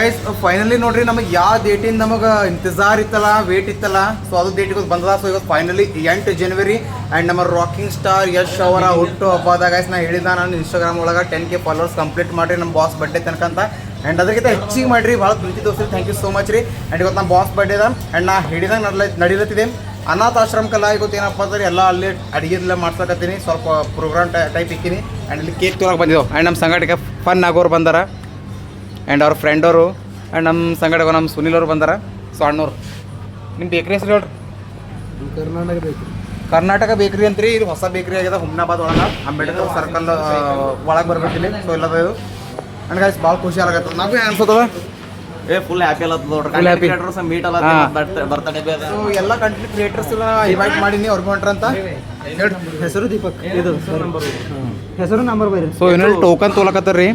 Guys finally ನೋಡ್ರಿ, ನಮಗೆ ಯಾವ ಡೇಟಿಂದ ನಮಗೆ ಇಂತಜಾರ್ ಇತ್ತಲ್ಲ ವೇಟ್ ಇತ್ತಲ್ಲ? ಸೊ ಅದು ಡೇಟ್ ಇವತ್ತು ಬಂದದ. ಸೊ ಇವತ್ತು ಫೈನಲಿ ಎಂಟು ಜನವರಿ ಆ್ಯಂಡ್ ನಮ್ಮ ರಾಕಿಂಗ್ ಸ್ಟಾರ್ ಯಶ್ ಅವರ ಹುಟ್ಟು ಹಬ್ಬದ ಗೈಸ್ ನಾ ಹೇಳಿದ ನಾನು ಇನ್ಸ್ಟಾಗ್ರಾಮ್ ಒಳಗೆ ಟೆನ್ ಕೆ ಫಾಲೋವರ್ಸ್ ಕಂಪ್ಲೀಟ್ ಮಾಡ್ರಿ ನಮ್ಮ ಬಾಸ್ ಬರ್ಡೇ ತನಕ ಅಂತ. ಆ್ಯಂಡ್ ಅದಕ್ಕಿಂತ ಹೆಚ್ಚಿಗೆ ಮಾಡಿರಿ, ಭಾಳ ಪ್ರೀತಿ ದೋಸ್ತಿ ಥ್ಯಾಂಕ್ ಯು ಸೋ ಮಚ್ ರೀ. ಆ್ಯಂಡ್ ಇವತ್ತು ನಮ್ಮ ಬಾಸ್ ಬರ್ಡೇ ಅದ. ಆ್ಯಂಡ್ ನಾ ಹಿಡಿದಂಗೆ ನಡ್ಲ, ನಡಿಲತ್ತಿದೆ. ಅನಾಥಾಶ್ರಮಕ್ಕೆಲ್ಲ ಇವತ್ತು ಏನಪ್ಪ ಅಂದ್ರೆ ಎಲ್ಲ ಅಲ್ಲಿ ಅಡುಗೆಲ್ಲ ಮಾಡ್ಸಕತ್ತೀನಿ. ಸ್ವಲ್ಪ ಪ್ರೋಗ್ರಾಮ್ ಟೈಪ್ ಇಕ್ಕಿನಿ. ಆ್ಯಂಡ್ ಇಲ್ಲಿ ಕೇಕ್ ತೊಗೊಳಕ್ಕೆ ಬಂದಿದ್ದೆವು ಆ್ಯಂಡ್ ನಮ್ಮ ಸಂಘಟಕ ಫನ್ ಆಗೋರು ಬಂದಾರ. ಆ್ಯಂಡ್ ಅವ್ರ ಫ್ರೆಂಡ್ ಅವರು ಆ್ಯಂಡ್ ನಮ್ಮ ಸಂಗಡ ನಮ್ಮ ಸುನಿಲ್ ಅವರು ಬಂದಾರ. ಸೊ ಅಣ್ಣವ್ರು. ನಿಮ್ಮ ಬೇಕ್ರಿ ಹೆಸರು ಹೇಳ್ರಿ. ಕರ್ನಾಟಕ ಬೇಕ್ರಿ. ಕರ್ನಾಟಕ ಬೇಕ್ರಿ ಅಂತ್ರಿ. ಇದು ಹೊಸ ಬೇಕ್ರಿ ಆಗಿದೆ ಹುಮ್ನಾಬಾದ್ ಒಳಗೆ. ಅಂಬೇಡ್ಕರ್ ಸರ್ಕಲ್ ಒಳಗೆ ಬರ್ಬೇಕಿಲ್ಲ ಸೊ ಇಲ್ಲದ ಇದು. ನನಗೆ ಭಾಳ ಖುಷಿ ಆಗತ್ತೆ. ನಾವು ಏನು ಅನ್ಸೋತದ ಏ ಫುಲ್ ಹ್ಯಾಪಿ ಅಲ್ಲ ನೋಡ್ರಿ. ಹ್ಯಾಪಿ ಕ್ರಿಯೇಟರ್ಸ್ ಮೀಟ್ ಅಲ್ಲ. ಬರ್ತಡೇ ಬೇರೆ ಸೊ ಎಲ್ಲ ಕಂಟ್ರಿ ಕ್ರಿಯೇಟರ್ಸ್ ಇನ್ವೈಟ್ ಮಾಡೀನಿ. ಅವ್ರಿಗೆ ಅಂತ. ಹೆಸರು ದೀಪಕ್. ಇದು. ಹೆಸರು ನಂಬರ್. ಬೈರಿ ಸೊ ಇನ್ನೊಂದು ಟೋಕನ್ ತೊಗೊಳಕತ್ತಾರ ರೀ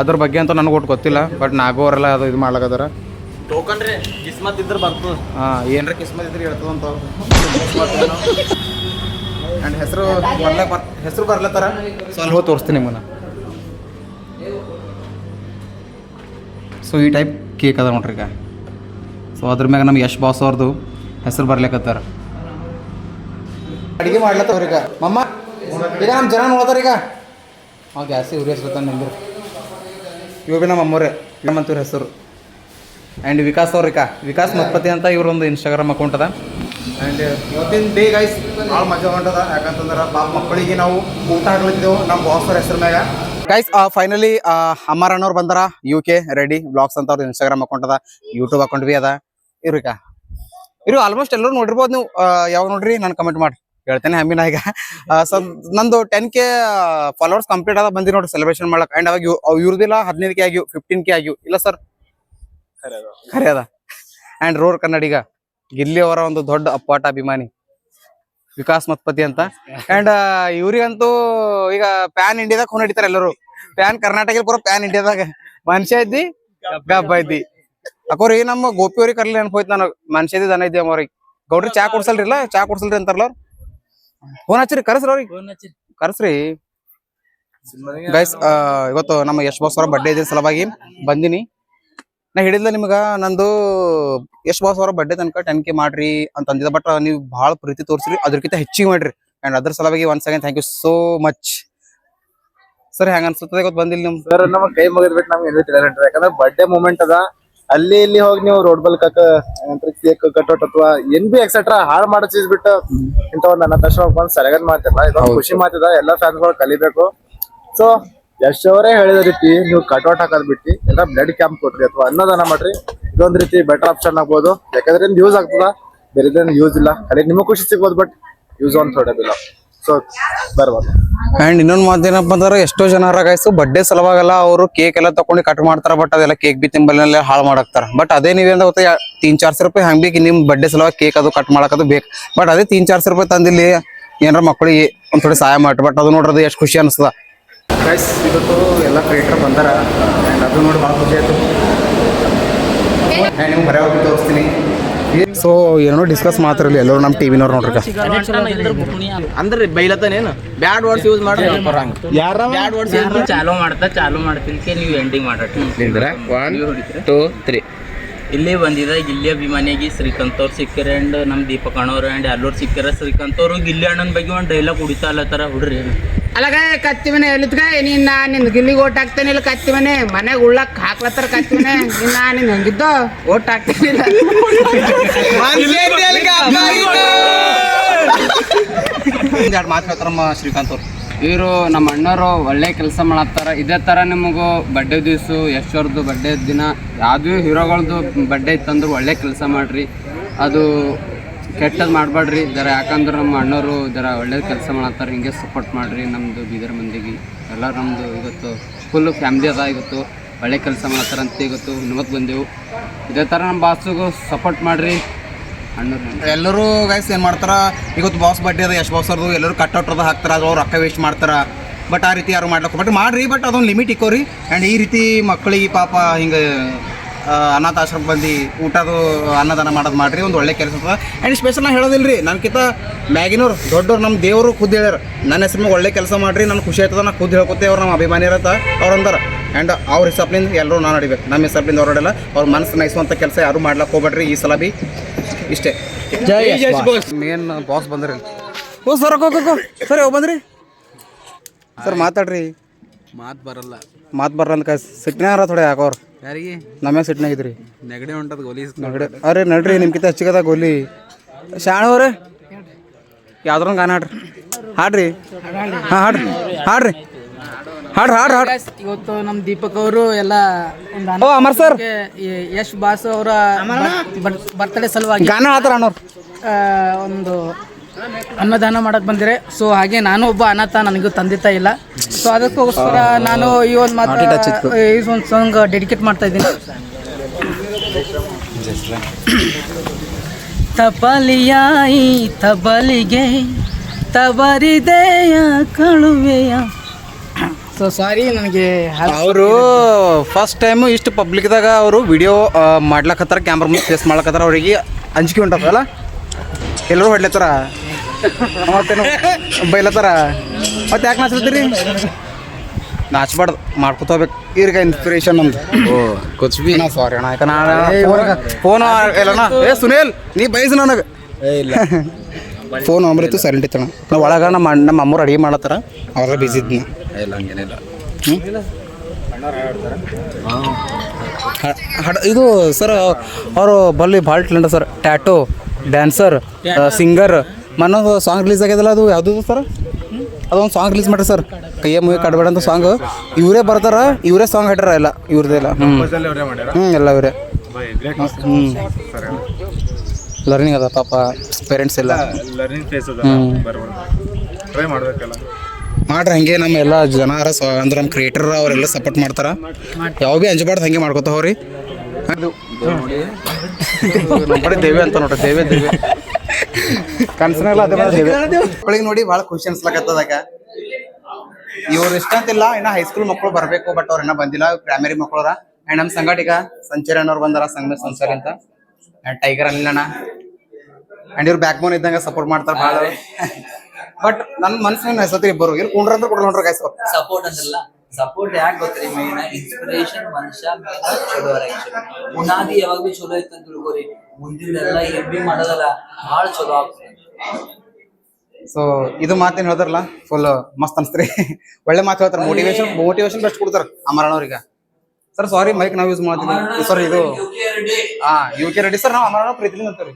ಅದ್ರ ಬಗ್ಗೆ ಅಂತ ನನಗೆ ಒಟ್ಟು ಗೊತ್ತಿಲ್ಲ ಬಟ್ ನಾಗೋರೆಲ್ಲ ಅದು ಇದು ಮಾಡ್ಲಾಗದಾರ ಟೋಕನ್ ರೀ ಕಿಸ್ಮತ್ ಇದ್ರೆ ಬರ್ತದೆ. ಹಾಂ ಏನರ ಕಿಸ್ಮತ್ ಇದ್ರೆ ಹೇಳ್ತದಂತ ಆ್ಯಂಡ್ ಹೆಸರು ಬರ್ಲ ಬರ್ ಹೆಸರು ಬರ್ಲತ್ತಾರ? ಸೊ ಅಲ್ಲಿ ಹೋಗಿ ತೋರಿಸ್ತೀನಿ ನಿಮ್ಮನ್ನ. ಸೊ ಈ ಟೈಪ್ ಕೇಕ್ ಅದ ನೋಡ್ರಿ ಈಗ. ಸೊ ಅದ್ರ ಮ್ಯಾಗ ನಮ್ಗೆ ಯಶ್ ಬಾಸ್ ಅವ್ರದ್ದು ಹೆಸರು ಬರ್ಲಿಕ್ಕತ್ತಾರ ಅಡುಗೆ ಮಾಡ್ಲತ್ತವ್ರೀಗ ಮಮ್ಮ ಈಗ ನಮ್ಮ ಜನ ನೋಡ್ತಾರೀಗ ಹಾಂ ಗ್ಯಾಸಿ ಉರಿ ಹೆಸರು ನಿಂದ್ರು. ಇವ ಬಿ ನಮ್ಮ ಅಮ್ಮವ್ರೆ ನಮ್ಮಂತವ್ರ ಹೆಸರು. ಆ್ಯಂಡ್ ವಿಕಾಸ್ ಅವ್ರಿಕ ವಿಕಾಸ್ ಮತ್ಪತಿ ಅಂತ ಇವ್ರೊಂದು ಇನ್ಸ್ಟಾಗ್ರಾಮ್ ಅಕೌಂಟ್ ಅದ. ಆ್ಯಂಡ್ ಇವತ್ತಿನ ಡೇ ಗೈಸ್ ಭಾಳ ಮಜಾ ಹೊಂಟದ. ಯಾಕಂತಂದ್ರೆ ಪಾಪ ಮಕ್ಕಳಿಗೆ ನಾವು ಊಟ ಹಾಕ್ಲತ್ತಿದ್ದೆವು ನಮ್ಮ ಬಾಸ್ ಅವ್ರ ಹೆಸರು ಮ್ಯಾಗ. ಗೈಸ್ ಫೈನಲಿ ಅಮ್ಮಾರ ಅಣ್ಣವ್ರು ಬಂದಾರ. ಯು ಕೆ ರೆಡಿ ಬ್ಲಾಗ್ಸ್ ಅಂತ ಅವ್ರ ಇನ್ಸ್ಟಾಗ್ರಾಮ್ ಅಕೌಂಟ್ ಅದ. ಯೂಟ್ಯೂಬ್ ಅಕೌಂಟ್ ಬಿ ಅದ. ಇವ್ರಿಕ ಇರು ಆಲ್ಮೋಸ್ಟ್ ಎಲ್ಲರೂ ನೋಡಿರ್ಬೋದು ನೀವು. ಯಾವಾಗ ನೋಡ್ರಿ? ನಾನು ಕಮೆಂಟ್ ಮಾಡಿ ಹೇಳ್ತೇನೆ ಹಮ್ಮಿನ ಈಗ ಸೊ ನಂದು ಟೆನ್ ಕೆ ಫಾಲೋವರ್ಸ್ ಕಂಪ್ಲೀಟ್ ಆದ ಬಂದಿ ನೋಡಿ ಸೆಲೆಬ್ರೇಷನ್ ಮಾಡಕ್ ಅಂಡ್ ಅವಾಗ ಇವ್- ಅವ್ ಇವ್ರದಿಲ್ಲ ಹದಿನೈದು ಕೆ ಆಗ್ಯೂ ಫಿಫ್ಟೀನ್ ಕೆ ಆಗ್ಯೂ ಇಲ್ಲ ಸರ್ ಖರೆ ಅದ ಅಂಡ್ ರೋರ್ ಕನ್ನಡಿಗ ಗಿಲ್ಲಿ ಅವರ ಒಂದು ದೊಡ್ಡ ಅಪ್ಪಾಟ ಅಭಿಮಾನಿ. ವಿಕಾಸ್ ಮತ್ಪತಿ ಅಂತ. ಅಂಡ್ ಇವ್ರಿಗಂತೂ ಈಗ ಪ್ಯಾನ್ ಇಂಡಿಯಾದಾಗ ಹೊನ್ ಹಿಡಿತಾರೆ ಎಲ್ಲರೂ. ಪ್ಯಾನ್ ಕರ್ನಾಟಕ ಪೂರ ಪ್ಯಾನ್ ಇಂಡಿಯಾದಾಗ ಮನುಷ್ಯ ಇದ್ದಿ ಗಬ್ಬ ಇದ್ದಿ. ಅಕೋರಿ ನಮ್ಮ ಗೋಪಿ ಅವ್ರಿಗೆ ಕರ್ಲಿ ನೆನಪೋಯ್ತು ನಾನು ಮನುಷ್ಯ ಇದ್ದಿ ದನ ಇದ್ದಿ ಅವ್ರಿಗೆ ಗೌಡ್ರಿ ಚಾ ಕುಡ್ಸಲ್ರಿಲ್ಲ? ಚಾ ಕುಡ್ಸಲ್ರಿ ಅಂತಾರಲ್ಲ ಫೋನ್ ಹಚ್ಚಿರಿ ಕರೆಸ್ರಿ ಅವ್ರಿಗೆ. ಕರೆಸ್ರಿ. ಗೈಸ್ ಇವತ್ತು ನಮ್ಮ ಯಶ್ ಬಾಸ್ ಅವರ ಬರ್ಡೇ ಇದೆ ಸಲುವಾಗಿ ಬಂದಿನಿ. ನಾ ಹೇಳಿದ್ಲ ನಿಮ್ಗ ನಂದು ಯಶ್ ಬಾಸ್ ಅವರ ಬರ್ಡೇ ತನಕ ಟೆನ್ ಕೆ ಮಾಡ್ರಿ ಅಂತ ಅಂದಿದ್ದ ಬಟ್ ನೀವು ಬಹಳ ಪ್ರೀತಿ ತೋರಿಸ್ರಿ. ಅದ್ರಕ್ಕಿಂತ ಹೆಚ್ಚಿಗೆ ಮಾಡ್ರಿ. ಅಂಡ್ ಅದ್ರ ಸಲುವಾಗಿ one second thank you so much sir ಹೆಂಗ ಅನ್ಸುತ್ತದೆ ಇವತ್ತು ಬಂದಿಲ್ಲ ನಿಮ್ ಸರ್ ನಮ್ಮ ಕೈ ಮುಗಿದ್ಬಿಟ್ಟು ನಮ್ಗೆ ಯಾಕಂದ್ರೆ ಬರ್ಡೇ ಮೂಮೆಂಟ್ ಅದ. ಅಲ್ಲಿ ಇಲ್ಲಿ ಹೋಗಿ ನೀವು ರೋಡ್ ಬಲ್ ಕಕ್ಕ ಕೇಕ್ ಕಟ್ಟೋಟ್ ಅಥವಾ ಏನ್ ಬಿ ಎಕ್ಸೆಟ್ರಾ ಹಾಳು ಮಾಡೋ ಚೀಸ್ ಬಿಟ್ಟು ಇಂತ ಒಂದು ಅನಾಥಾಶ್ರಮ ಬಂದ್ ಸರಿಯಾಗಿ ಮಾಡ್ತಿಲ್ಲ ಇದೊಂದು ಖುಷಿ ಮಾತಿದ ಎಲ್ಲಾ ಫ್ಯಾನ್ಸ್ಗಳು ಕಲಿಬೇಕು. ಸೊ ಅವರೇ ಹೇಳಿದ ರೀತಿ ನೀವು ಕಟೌಟ್ ಹಾಕೋದ್ ಬಿಟ್ಟು ಎಲ್ಲ ಬ್ಲಡ್ ಕ್ಯಾಂಪ್ ಕೊಟ್ರಿ ಅಥವಾ ಅನ್ನದಾನ ಮಾಡ್ರಿ. ಇದೊಂದ್ ರೀತಿ ಬೆಟರ್ ಆಪ್ಷನ್ ಆಗ್ಬೋದು. ಯಾಕಂದ್ರೆ ಯೂಸ್ ಆಗ್ತದ ಬೇರೆ ಯೂಸ್ ಇಲ್ಲ. ಅಲ್ಲಿ ನಿಮಗ್ ಖುಷಿ ಸಿಗ್ಬೋದು ಬಟ್ ಯೂಸ್ ಆನ್ ಥೋಡಬಿಲ್ಲ ಸೊ ಬರ್ಬೋದು ಅಂಡ್ ಇನ್ನೊಂದ್ ಮಾತೇನಪ್ಪ ಅಂದ್ರೆ ಎಷ್ಟೋ ಜನ ಗಾಯ್ಸು ಬಡ್ಡೆ ಸಲುವಾಗಲ್ಲ ಅವರು ಕೇಕ್ ಎಲ್ಲ ತಕೊಂಡು ಕಟ್ ಮಾಡ್ತಾರ ಬಟ್ ಅದೆಲ್ಲ ಕೇಕ್ ಬಿ ತಿಂಬಲ್ನೆಲ್ಲ ಹಾಳು ಮಾಡಾಕ್ತಾರ. ಬಟ್ ಅದೇ ನೀವೇಂದ ಗೊತ್ತಾ ತೀನ್ ಚಾರ್ ಸಾವಿರ ರೂಪಾಯಿ ಹಂಗ್ ಬೇಕು ನಿಮ್ ಬಡ್ಡೆ ಸಲುವಾಗಿ ಕೇಕ್ ಅದು ಕಟ್ ಮಾಡಕದು ಬೇಕು. ಬಟ್ ಅದೇ ತೀನ್ ಚಾರ್ ಸಾವಿರ ರೂಪಾಯಿ ತಂದಿಲ್ಲಿ ಏನಾರ ಮಕ್ಕಳಿಗೆ ಒಂದ್ ಥೋಡಿ ಸಹಾಯ ಮಾಡಿ ಬಟ್ ಅದು ನೋಡ್ರಿ ಎಷ್ಟು ಖುಷಿ ಅನಿಸ್ತದ. ಗೈಸ್ ಇವತ್ತು ಎಲ್ಲ ಕ್ರಿಯೇಟರ್ ಬಂದಾರ. ಅದು ನೋಡಿ ಭಾಳ ಖುಷಿ ಆಯ್ತು. ನಿಮ್ಗೆ ಬರೋ ತೋರಿಸ್ತೀನಿ. ಸೊ ಏನೋ ಡಿಸ್ಕಸ್ ಮಾತಾಡಲಿ ಎಲ್ಲರೂ ನಮ್ಮ ಟಿವಿನವ್ರು ನೋಡ್ರಿ ಅಂದ್ರೆ ಬೈಲತ್ತನೇನು ಬ್ಯಾಡ್ ವರ್ಡ್ಸ್ ಯೂಸ್ ಮಾಡ್ರಿ. ಬ್ಯಾಡ್ ವರ್ಡ್ಸ್ ಚಾಲು ಮಾಡ್ತಾ ಚಾಲು ಮಾಡ್ತೀನಿ. ನೀವು ಎಂಡಿಂಗ್ ಮಾಡಟ್ಟಿ ಒನ್ ಟೂ ತ್ರೀ ಇಲ್ಲೇ ಬಂದಿದ. ಗಿಲ್ಲಿ ಅಭಿಮಾನಿಯಾಗಿ ಶ್ರೀಕಾಂತ್ ಅವ್ರು ಸಿಕ್ಕರೆ ಅಂಡ್ ನಮ್ಮ ದೀಪಕ್ ಅಣ್ಣವ್ರು ಅಂಡ್ ಎಲ್ಲರೂ ಸಿಕ್ಕರೆ ಶ್ರೀಕಾಂತ್ ಅವರು ಗಿಲ್ಲಿ ಅಣ್ಣನ ಬಗ್ಗೆ ಒಂದು ಡೈಲಾಗ್ ಹೊಡಿತಾ ಅಲ್ಲತ್ತಾರ ಹುಡ್ರಿ. ಅಲ್ಲಗ ಕತ್ತಿ ಮನೆ ಎಲ್ಲಿದ್ಗ ನಿನ್ನ ನಿನ್ ಗಿಲ್ಲಿಗೆ ಓಟ್ ಹಾಕ್ತೇನೆ ಇಲ್ಲ ಕತ್ತಿ ಮನೆ? ಮನೆಗೆ ಉಳ್ಳಕ್ ಹಾಕ್ಲತ್ತಾರ ಕತ್ತಿ ಮನೆ? ನಿನ್ನ ನಿನ್ ಹಂಗಿದ್ದು? ಓಟ್ ಹಾಕ್ತೇನಿಲ್ಲ ಮಾತು ಹೇಳ್ತಾರಮ್ಮ ಶ್ರೀಕಾಂತ್ ಅವ್ರು ಇವರು ನಮ್ಮ ಅಣ್ಣವರು ಒಳ್ಳೆ ಕೆಲಸ ಮಾಡತ್ತಾರ ಇದೇ ಥರ ನಿಮಗೂ ಬಡ್ಡೆ ದಿವಸ ಯಶ್ವರ್ದು ಬಡ್ಡೆ ದಿನ ಯಾವುದು ಹೀರೋಗಳದ್ದು ಬಡ್ಡೆ ಇತ್ತಂದ್ರೆ ಒಳ್ಳೆ ಕೆಲಸ ಮಾಡಿರಿ. ಅದು ಕೆಟ್ಟದ್ದು ಮಾಡಬೇಡ್ರಿ ಜರ ಯಾಕಂದ್ರೆ ನಮ್ಮ ಅಣ್ಣವರು ಜರ ಒಳ್ಳೆ ಕೆಲಸ ಮಾಡತ್ತಾರ ಹಿಂಗೆ ಸಪೋರ್ಟ್ ಮಾಡಿರಿ ನಮ್ಮದು ಬೀದರ್ ಮಂದಿಗೆ. ಎಲ್ಲ ನಮ್ಮದು ಇವತ್ತು ಫುಲ್ಲು ಫ್ಯಾಮ್ಲಿ ಅದ ಇವತ್ತು. ಒಳ್ಳೆ ಕೆಲಸ ಮಾಡತ್ತಾರ ಅಂತ ಇವತ್ತು ನಿಮಗೆ ಬಂದೆವು. ಇದೇ ಥರ ನಮ್ಮ ಬಾಸಿಗೂ ಸಪೋರ್ಟ್ ಮಾಡಿರಿ. ಎಲ್ಲರೂ ಗೈಸ್ ಏನು ಮಾಡ್ತಾರೆ, ಇವತ್ತು ಬಾಸ್ ಬಡ್ಡಿ ಅದ, ಯಶ್ ಬಾಸ್ ಅವ್ರದ್ದು ಎಲ್ಲರೂ ಹಾಕ್ತಾರೆ ಹಾಕ್ತಾರ ಅದು ಅವ್ರು ರೊಕ್ಕ ವೇಸ್ಟ್ ಮಾಡ್ತಾರೆ. ಬಟ್ ಆ ರೀತಿ ಯಾರು ಮಾಡ್ಲಕ್ಕ ಬಟ್ ಮಾಡಿರಿ ಬಟ್ ಅದೊಂದು ಲಿಮಿಟ್ ಇಕ್ಕೋರಿ. ಆ್ಯಂಡ್ ಈ ರೀತಿ ಮಕ್ಕಳಿಗೆ ಪಾಪ ಹಿಂಗೆ ಅನಾಥಾಶ್ರಮ ಬಂದು ಊಟದು ಅನ್ನದಾನ ಮಾಡೋದು ಮಾಡಿರಿ ಒಂದು ಒಳ್ಳೆ ಕೆಲಸ ಅದ. ಆ್ಯಂಡ್ ಸ್ಪೆಷಲ್ ನಾನು ಹೇಳೋದಿಲ್ಲ ರೀ ನನ್ಕಿಂತ ಮ್ಯಾಗಿನವ್ರು ದೊಡ್ಡವ್ರು ನಮ್ಮ ದೇವರು ಖುದ್ದು ಹೇಳ್ಯಾರ. ನನ್ನ ಹೆಸರು ಒಳ್ಳೆ ಕೆಲಸ ಮಾಡಿರಿ ನನಗೆ ಖುಷಿ ಆಯ್ತದ ನಾನು ಖುದ್ದು ಹೇಳ್ಕೊತೆ ಅವ್ರು ನಮ್ಮ ಅಭಿಮಾನಿ ಇರತ್ತ ಅವ್ರು ಅಂದಾರ. ಆ್ಯಂಡ್ ಅವ್ರ ಹಿಸಾಬ್ಲಿಂದ ಎಲ್ಲರೂ ನಾನು ನಡಿಬೇಕು ನಮ್ಮ ಹಿಸಾಬ್ಲಿಂದ ಅವ್ರು ಹೊರಡಲ್ಲ ಅವ್ರ ಮನಸ್ಸು ನಯಿಸುವಂಥ ಕೆಲಸ ಯಾರು ಮಾಡ್ಲಕ್ಕೆ ಹೋಗ್ಬೇಡ್ರಿ ಈ ಸಲ ಬಿ ಇಷ್ಟೇ. ಜೈ ಮೇನ್ ಬಾಸ್ ಬಂದ್ರಿ ಓ ಸರ್ ಸರ್ ಯಾವ ಬಂದ್ರಿ? ಸರ್ ಮಾತಾಡ್ರಿ. ಮಾತು ಬರಲ್ಲ. ಮಾತು ಬರಲ್ಲ ಅಂತ ಸಿಟ್ನಾರ ಥೋಡೆ ಯಾಕೋರ್ ಯಾರಿಗೆ? ಸಿಟ್ನಾಗ ಇದ್ರಿ ನೆಗಡಿ ಹೊಂಟದ ಗೋಲಿ ನೆಗಡಿ. ಅರೆ ನಡ್ರಿ ನಿಮ್ಕಿಂತ ಹಚ್ಚಿಗದ ಗೋಲಿ. ಶಾಣವ್ರೆ ಯಾವ್ದ್ರ ಗಾನ ಹಾಡ್ರಿ. ಹಾಡ್ರಿ. ಹಾಂ ಹಾಡ್ರಿ. ಹಾಡ್ರಿ. ಹಾಡ್ರಿ ಹಾಡ್ರಿ ಹಾಡ್ರಿ. ಇವತ್ತು ನಮ್ಮ ದೀಪಕ್ ಅವರು ಎಲ್ಲ ಓ ಅಮರ್ ಸರ್. ಯಶ್ ಬಾಸು ಅವರ ಬರ್ತಡೇ ಸಲುವಾಗಿ ಗಾನ ಹಾಡ್ತಾರ ಅಣ್ಣವ್ರು. ಒಂದು ಅನ್ನದಾನ ಮಾಡಕ್ ಬಂದಿರೆ ಸೊ ಹಾಗೆ ನಾನು ಒಬ್ಬ ಅನಾಥ ನನಗೂ ತಂದೆ ತಾಯಿ ಇಲ್ಲ. ಸೊ ಅದಕ್ಕೋಸ್ಕರ ನಾನು ಈ ಒಂದು ಮಾತು ಈ ಒಂದು ಸಾಂಗ್ ಡೆಡಿಕೇಟ್ ಮಾಡ್ತಾ ಇದ್ದೀನಿ. ತಬಲಿಯಾಯಿ ತಬಲಿಗೆ ತಬರಿದೆಯ ಕಳುವೆಯ. ಸೊ ಸಾರಿ ನನಗೆ ಅವರು ಫಸ್ಟ್ ಟೈಮು ಇಷ್ಟು ಪಬ್ಲಿಕ್ದಾಗ ಅವರು ವಿಡಿಯೋ ಮಾಡ್ಲಕತ್ತಾರ ಕ್ಯಾಮ್ರಾ ಮುಂದೆ ಫೇಸ್ ಮಾಡ್ಲಕತ್ತಾರ ಅವರಿಗೆ ಅಂಜಿಕೆ ಉಂಟಲ್ಲ ಎಲ್ಲರೂ ಹೊಡ್ಲತ್ತಾರ? ಮತ್ತೇನು? ಬೈಲತ್ತಾರ ಮತ್ತೆ ಯಾಕೆ ನಾಚ್ಲತ್ತೀರಿ ನಾಚ್ಬಾರ್ದು ಮಾಡ್ಕೊತ ಹೋಗ್ಬೇಕು. ಇರ್ಗ ಇನ್ಸ್ಪಿರೇಷನ್ ನಮ್ದು. ಓ ಕುಚ್ ಬಿ ನಾ ಸಾರಿ ಅಣ್ಣ ಯಾಕೆ ಫೋನ್ ಎಲ್ಲಣ್ಣ? ಏ ಸುನೀಲ್ ನೀ ಬೈಸ್ ನನಗೆ. ಇಲ್ಲ. ಫೋನ್ ಅಂಬ್ರಿತ್ತು ಸೈಲೆಂಟ್ ಇತ್ತಣ್ಣ ನಾವು ಒಳಗೆ ನಮ್ಮ ಅಣ್ಣ ನಮ್ಮ ಅಮ್ಮರು ಅಡುಗೆ ಮಾಡತ್ತಾರ. ಅವ್ರ ಬಿಸಿ ಇದ್ನ. ಇಲ್ಲ ಹಂಗೇನಿಲ್ಲ ಹ- ಹಡ ಇದು ಸರ್ ಅವರು ಬಲ್ಲಿ ಭಾಳ talent sir. Tattoo dancer singer ಮನ್ನೊಂದು song release ಆಗ್ಯದಲ್ಲ ಅದು? ಯಾವುದು ಸರ್ ಅದೊಂದು ಸಾಂಗ್ ರಿಲೀಸ್ ಮಾಡ್ರಿ ಸರ್ ಕೈಯ ಮೂವಿ ಕಡಬೇಡ ಅಂತ ಸಾಂಗ್ ಇವರೇ ಬರ್ತಾರ, ಇವರೇ ಸಾಂಗ್ ಹಾಡ್ಯಾರ ಎಲ್ಲ ಇವ್ರದ್ದೆಲ್ಲ ಹ್ಞೂ ಎಲ್ಲ ಇವರೇ. ಹ್ಞೂ ಲರ್ನಿಂಗ್ ಅದ ಪಾಪ ಪೇರೆಂಟ್ಸ್ ಎಲ್ಲ. ಲರ್ನಿಂಗ್ ಫೇಸ್ ಅದ. ಟ್ರೈ ಮಾಡಬೇಕಲ್ಲ ಮಾಡ್ರಿ, ಹಂಗೆ ನಮ್ಮ ಎಲ್ಲ ಜನರ ಅಂದ್ರೆ ನಮ್ಮ ಕ್ರಿಯೇಟರ್ ಅವರೆಲ್ಲ ಸಪೋರ್ಟ್ ಮಾಡ್ತಾರ. ಯಾವ ಭೀ ಅಂಜಬಾರ್ದು ಹಂಗೆ ಮಾಡ್ಕೊತ ಕಡೆ ದೇವಿ ಅಂತ ನೋಡ್ರಿ, ದೇವಿ ದೇವಿ. ಕನ್ಸನೆಲ್ಲ ಅದೇ ಮಕ್ಕಳಿಗೆ ನೋಡಿ ಬಹಳ ಖುಷಿ ಅನ್ಸ್ಲಕತ್ತದಾಗ ಇವ್ರು ಇಷ್ಟ ಅಂತಿಲ್ಲ ಇನ್ನ ಹೈಸ್ಕೂಲ್ ಮಕ್ಕಳು ಬರಬೇಕು ಬಟ್ ಅವ್ರು ಇನ್ನ ಬಂದಿಲ್ಲ ಪ್ರೈಮರಿ ಮಕ್ಕಳರ ಅಂಡ್ ನಮ್ಮ ಸಂಗಡ ಈಗ ಸಂಚಾರಿ ಅನ್ನೋರು ಬಂದಾರ ಸಂಗಮ ಸಂಚಾರಿ ಅಂತ. ಅಂಡ್ ಟೈಗರ್ ಅನಿಲಣ್ಣ ಅಂಡ್ ಇವ್ರು ಬ್ಯಾಕ್ ಬೋನ್ ಇದ್ದಂಗ ಸಪೋರ್ಟ್ ಮಾಡ್ತಾರೆ ಬಹಳ ಬಟ್ ನನ್ನ ಮನಸ್ಸಿನ ಹೆಸತಿ ಇಬ್ಬರು. ಇಲ್ಲಿ ಕುಂಡ್ರ ಅಂದ್ರೆ ಕೊಡ್ಲೊಂಡ್ರ ಕಾಯ್ಸೋ ಸಪೋರ್ಟ್ ಅಂದ್ರಲ್ಲ. ಸಪೋರ್ಟ್ ಯಾಕೆ ಗೊತ್ತ್ರಿ ಮೇನ್ ಇನ್ಸ್ಪಿರೇಷನ್ ಮನುಷ್ಯ ಮೇನ್ ಚಲೋ ಬುನಾದಿ ಯಾವಾಗ ಭೀ ಚಲೋ ಐತೆ ಅಂತ ತಿಳ್ಕೊರಿ. ಮುಂದಿನೆಲ್ಲ ಏನ್ ಬಿ ಮಾಡೋದಲ್ಲ ಭಾಳ ಚಲೋ ಆಗ್ತದೆ. ಸೊ ಇದು ಮಾತೇನು ಹೇಳ್ತಾರಲ್ಲ? ಫುಲ್ ಮಸ್ತ್ ಅನ್ಸ್ತ್ರಿ. ಒಳ್ಳೆ ಮಾತು ಹೇಳ್ತಾರೆ. ಮೋಟಿವೇಶನ್ ಮೋಟಿವೇಶನ್ ಬೆಸ್ಟ್ ಕೊಡ್ತಾರೆ ಅಮರಣ್ಣವ್ರಿಗೆ. ಸರ್ ಸಾರಿ ಮೈಕ್ ನಾವು ಯೂಸ್ ಮಾಡ್ತೀವಿ ಸರ್ ಇದು ಹಾ ಯು ಕೆ ರೆಡ್ಡಿ ಸರ್ ನಾವು ಅಮರಣ್ಣ ಪ್ರೀತಿ ಅಂತೀವಿ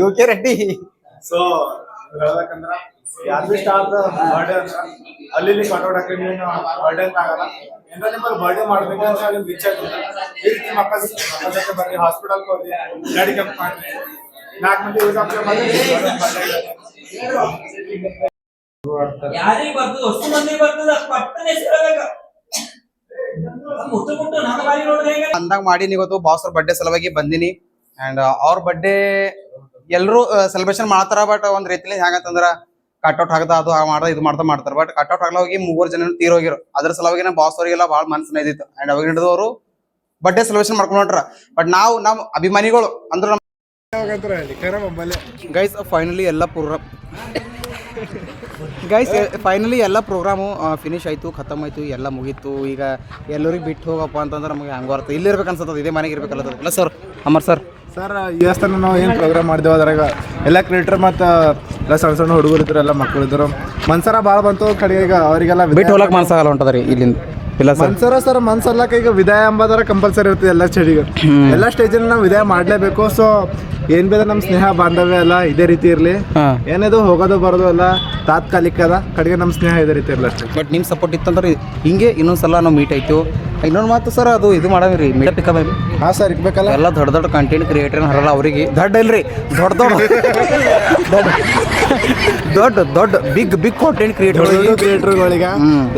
ಯು ಕೆ ರೆಡ್ಡಿ ಸೊ ಹೇಳ್ಬೇಕಂದ್ರ ಯಾವ್ದು ಸ್ಟಾರ್ ಬರ್ಡೇ ಅಂತ. ಅಲ್ಲಿ ಇಲ್ಲಿ ಕಟೌಟ್ ಹಾಕಿ ಬರ್ಡೇ ಅಂತ ಆಗಲ್ಲ. ಏನೋ ನಿಮ್ಮಲ್ಲಿ ಬರ್ಡೇ ಮಾಡ್ಬೇಕು ಅಂತ ರೀಚ್ ಆಗ್ತದೆ ಈ ರೀತಿ ಮಕ್ಕಳ ಮಕ್ಕಳ ಜೊತೆ ಬರ್ರಿ ಹಾಸ್ಪಿಟಲ್ ಹೋಗಿ ಗಾಡಿ ಕಪ್ ಮಾಡ್ರಿ. ನಾಲ್ಕು ಮಂದಿ ಯೂಸ್ ಆಗ್ತದೆ ಯಾರಿಗೆ ಬರ್ತದ ಅಷ್ಟು ಮಂದಿ ಬರ್ತದ ಪಟ್ಟನೆ ಸೇರಬೇಕ ಅಂದಾಗ ಮಾಡೀನಿ ಇವತ್ತು ಬಾಸ್ ಅವ್ರ ಬರ್ಡೇ ಸಲುವಾಗಿ ಬಂದಿನಿ. ಅಂಡ್ ಅವ್ರ ಬರ್ಡೇ ಎಲ್ಲರೂ ಸೆಲೆಬ್ರೇಷನ್ ಮಾಡ್ತಾರ ಬಟ್ ಒಂದ್ ರೀತಿಲಿ ಹೆಂಗಂತಂದ್ರ ಕಟ್ಔಟ್ ಹಾಕದ ಅದು ಮಾಡ್ದ ಇದು ಮಾಡ್ತಾ ಮಾಡ್ತಾರೆ. ಬಟ್ ಕಟ್ಔಟ್ ಹಾಕ್ಲ ಹೋಗಿ ಮೂವರು ಜನ ತೀರೋಗಿರು ಅದ್ರ ಸಲುವಾಗಿ ನಮ್ಮ ಬಾಸ್ ಅವರಿಗೆಲ್ಲ ಭಾಳ ಮನಸ್ಸಿನ ನೈದಿತ್ತು ಅಂಡ್ ಅವಾಗ ಹಿಡಿದು ಅವರು ಬರ್ಡೇ ಸೆಲೆಬ್ರೇಷನ್ ಮಾಡ್ಕೊಂಡ್ರ ಬಟ್ ನಾವು ನಮ್ಮ ಅಭಿಮಾನಿಗಳು ಅಂದ್ರೆ ಗೈಸ್ ಫೈನಲಿ ಎಲ್ಲ ಪ್ರೋಗ್ರಾಮ್ ಗೈಸ್ ಫೈನಲಿ ಎಲ್ಲ ಪ್ರೋಗ್ರಾಮು ಫಿನಿಶ್ ಆಯಿತು ಖತಮ್ ಆಯಿತು ಎಲ್ಲ ಮುಗೀತು. ಈಗ ಎಲ್ಲರಿಗೆ ಬಿಟ್ಟು ಹೋಗಪ್ಪ ಅಂತಂದ್ರೆ ನಮಗೆ ಹಂಗೆ ಬರ್ತದೆ ಇಲ್ಲಿ ಇರ್ಬೇಕು ಅನ್ಸತ್ತದ ಇದೇ ಮನೆಗೆ ಇರ್ಬೇಕಲ್ಲ ಅಲ್ಲ ಸರ್ ಅಮರ್ ಸರ್ ಸರ್ ಈ ನಾವು ಏನು ಪ್ರೋಗ್ರಾಮ್ ಮಾಡಿದೆವು ಅದ್ರಾಗ? ಎಲ್ಲ ಕ್ರಿಯೇಟರ್ ಮತ್ತು ಎಲ್ಲ ಸಣ್ಣ ಸಣ್ಣ ಹುಡುಗರು ಇದ್ರು ಎಲ್ಲ ಮಕ್ಕಳು ಇದ್ರು ಮನ್ಸರ ಭಾಳ ಬಂತು ಕಡೆಗೆ ಈಗ ಅವರಿಗೆಲ್ಲ ಬಿಟ್ಟು ಹೋಗಕ್ಕೆ ಮನ್ಸಾಗಲ್ಲ ಹೊಂಟದ ರೀ ಇಲ್ಲಿಂದ. ಇಲ್ಲ ಸರ್. ಮನ್ಸರ ಸರ್ ಮನ್ಸಲ್ಲಕ ಈಗ ವಿದಾಯ ಎಂಬುದರ ಕಂಪಲ್ಸರಿ ಇರ್ತದೆ ಎಲ್ಲ ಚಳಿಗೆ ಎಲ್ಲ ಸ್ಟೇಜಲ್ಲಿ ನಾವು ವಿದಾಯ ಮಾಡಲೇಬೇಕು. ಸೊ ಏನ್ ಬೇದ ನಮ್ಮ ಸ್ನೇಹ ಬಾಂಧವ್ಯ ಎಲ್ಲ ಇದೇ ರೀತಿ ಇರ್ಲಿ. ಏನದು ಏನಿದು ಹೋಗೋದು ಬರೋದು ಎಲ್ಲ ತಾತ್ಕಾಲಿಕ ಅದ ಕಡೆಗೆ ನಮ್ಮ ಸ್ನೇಹ ಇದೇ ರೀತಿ ಇರಲಿ ಅಷ್ಟೇ. ಬಟ್ ನಿಮ್ಮ ಸಪೋರ್ಟ್ ಇತ್ತಂದ್ರೆ ಹಿಂಗೆ ಇನ್ನೊಂದ್ಸಲ ನಾವು ಮೀಟ್ ಆಯ್ತು. ಇನ್ನೊಂದು ಮಾತು ಸರ್ ಅದು ಇದು ಮಾಡಿ ರೀ ಮೀಟಪ್ ಪಿಕಪ್ ಹಾಂ ಸರ್ ಇರ್ಬೇಕಲ್ಲ? ಎಲ್ಲ ದೊಡ್ಡ ದೊಡ್ಡ ಕಂಟೆಂಟ್ ಕ್ರಿಯೇಟರ್ ಹರಲ್ಲ ಅವರಿಗೆ. ದೊಡ್ಡ ಇಲ್ರಿ ದೊಡ್ಡ ದೊಡ್ಡ. ದೊಡ್ಡ ದೊಡ್ಡ ದೊಡ್ಡ ಬಿಗ್ ಬಿಗ್ ಕಂಟೆಂಟ್ ಕ್ರಿಯೇಟರ್ ಕ್ರಿಯೇಟರ್ಗಳಿಗೆ.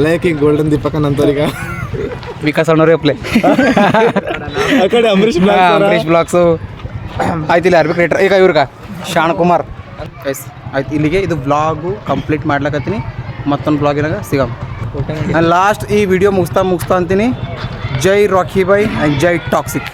ಲೈಕ್ ಈಗ ಗೋಲ್ಡನ್ ದೀಪಕನ್ ಅಂತವ್ರಿಗೆ. ವಿಕಾಸ್ ಅಣ್ಣವ್ರಿ ಅಪ್ಲೆ ಆ ಕಡೆ. ಅಂಬರೀಶ್ ಬ್ಲಾಗ್ಸು ಆಯ್ತು ಇಲ್ಲಿ ಅರ್ಬಿ ಕ್ರಿಯೇಟರ್ ಈಗ ಇವ್ರಿಗ ಶಾಣ್ ಕುಮಾರ್. ಎಸ್ ಆಯ್ತು ಇಲ್ಲಿಗೆ ಇದು ಬ್ಲಾಗು ಕಂಪ್ಲೀಟ್ ಮಾಡ್ಲಕತ್ತೀನಿ. ಮತ್ತೊಂದು ಬ್ಲಾಗಿನಾಗ ಸಿಗಮ್. ಲಾಸ್ಟ್ ಈ ವಿಡಿಯೋ ಮುಗಿಸ್ತಾ ಮುಗಿಸ್ತಾ ಅಂತೀನಿ. ಜೈ ರಾಕಿ ಬೈ ಆ್ಯಂಡ್ ಜೈ ಟಾಕ್ಸಿಕ್